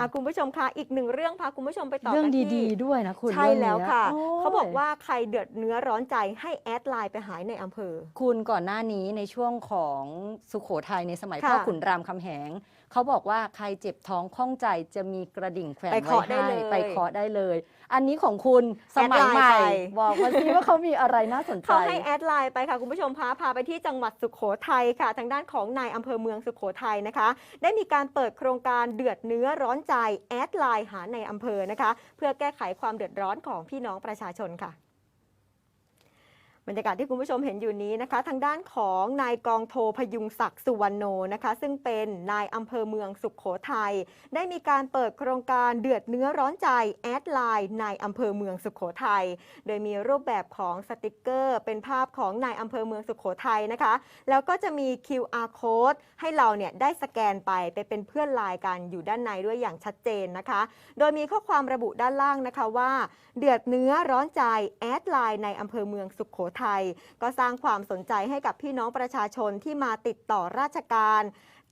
อะคุณผู้ชมคะอีกหนึ่งเรื่องพาคุณผู้ชมไปต่อเรื่องกันที่ดีๆด้วยนะคุณใช่เรื่องแล้วเนี้ยค่ะ โย เขาบอกว่าใครเดือดเนื้อร้อนใจให้แอดไลน์ไปหายในอำเภอ คุณก่อนหน้านี้ในช่วงของสุขโขทัยในสมัยค่ะพ่อขุนรามคำแหง เขาบอกว่าใครเจ็บท้องข้องใจจะมีกระดิ่งแขวนไปไว้เคาะได้ให้เลยไปเคาะได้เลย อันนี้ของคุณสมัยแอดไลน์ใหม่ไป บอกมาสิว่าเขามีอะไรน่าสนใจ เขาให้แอดไลน์ไปค่ะ คุณผู้ชมพาพาไปที่จังหวัดสุขโขทัยค่ะ ทางด้านของนายอำเภอเมืองสุขโขทัยนะคะ ได้มีการเปิดโครงการเดือดเนื้อร้อนใจจแอดไลน์หาในอำเภอนะคะ เพื่อแก้ไขความเดือดร้อนของพี่น้องประชาชนค่ะ บรรยากาศที่คุณผู้ชมเห็นอยู่นี้นะคะ ทางด้านของนายกองโทพยุงศักดิ์สุวรรณโนนะคะ ซึ่งเป็นนายอำเภอเมืองสุขโขทัยได้มีการเปิดโครงการเดือดเนื้อร้อนใจแอดไลน์นายอำเภอเมืองสุขโขทัยโดยมีรูปแบบของสติกเกอร์ เป็นภาพของนายอำเภอเมืองสุขโขทัยนะคะ แล้วก็จะมี QR code ให้เราเนี่ยได้สแกนไปไปเป็นเพื่อนไลน์กันอยู่ด้านในด้วยอย่างชัดเจนนะคะ โดยมีข้อความระบุด้านล่างนะคะว่า เดือดเนื้อร้อนใจแอดไลน์ในอำเภอเมืองสุขโขทัย ก็สร้างความสนใจให้กับพี่น้องประชาชนที่มาติดต่อราชการ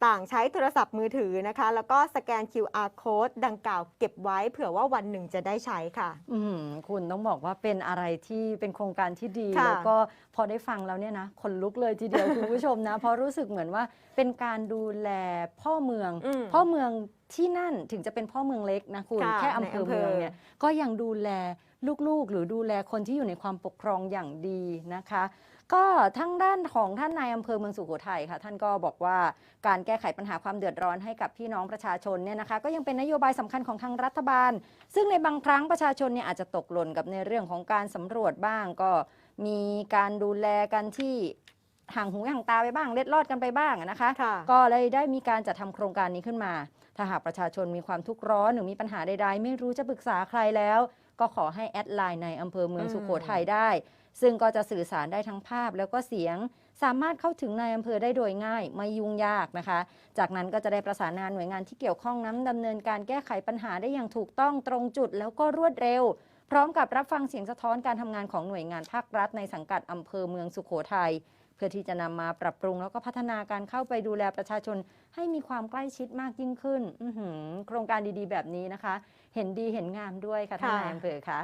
ต่างใช้โทรศัพท์มือถือนะคะ แล้วก็สแกน QR code ดังกล่าวเก็บไว้เผื่อว่าวันหนึ่งจะได้ใช้ค่ะ อืมคุณต้องบอกว่าเป็นอะไรที่เป็นโครงการที่ดี ค่ะแล้วก็พอได้ฟังแล้วเนี่ยนะขนลุกเลยทีเดียว คุณผู้ชมนะ เพราะรู้สึกเหมือนว่าเป็นการดูแลพ่อเมือง อืม พ่อเมืองที่นั่นถึงจะเป็นพ่อเมืองเล็กนะคุณค่ะแค่อำเภอในอำเภอ เมืองเนี่ยก็ยังดูแลลูกๆ หรือดูแลคนที่อยู่ในความปกครองอย่างดีนะคะ ก็ทั้งด้านของท่านนายอำเภอเมืองสุโขทัยค่ะ ท่านก็บอกว่าการแก้ไขปัญหาความเดือดร้อนให้กับพี่น้องประชาชนเนี่ยนะคะ ก็ยังเป็นนโยบายสำคัญของทางรัฐบาล ซึ่งในบางครั้งประชาชนเนี่ยอาจจะตกหล่นกับในเรื่องของการสำรวจบ้างก็มีการดูแลกันที่ ห่างหูห่างตาไปบ้างเล็ดลอดกันไปบ้างนะคะ ค่ะ ก็เลยได้มีการจัดทำโครงการนี้ขึ้นมา ถ้าหากประชาชนมีความทุกข์ร้อนหรือมีปัญหาใดๆ ไม่รู้จะปรึกษาใครแล้ว ก็ขอให้แอดไลน์ในอำเภอเมืองอืม สุโขทัยได้ ซึ่งก็จะสื่อสารได้ทั้งภาพแล้วก็เสียง สามารถเข้าถึงในอำเภอได้โดยง่าย ไม่ยุ่งยากนะคะ จากนั้นก็จะได้ประสานงานหน่วยงานที่เกี่ยวข้องนั้นดำเนินการแก้ไขปัญหาได้อย่างถูกต้องตรงจุดแล้วก็รวดเร็ว พร้อมกับรับฟังเสียงสะท้อนการทำงานของหน่วยงานภาครัฐในสังกัดอำเภอเมืองสุโขทัย เพื่อที่จะนำมาปรับปรุง แล้วก็พัฒนาการเข้าไปดูแลประชาชน ให้มีความใกล้ชิดมากยิ่งขึ้นอื้อหือโครงการดีๆ แบบนี้นะคะ เห็นดีเห็นงามด้วยค่ะท่านค่ะนายอำเภอคะ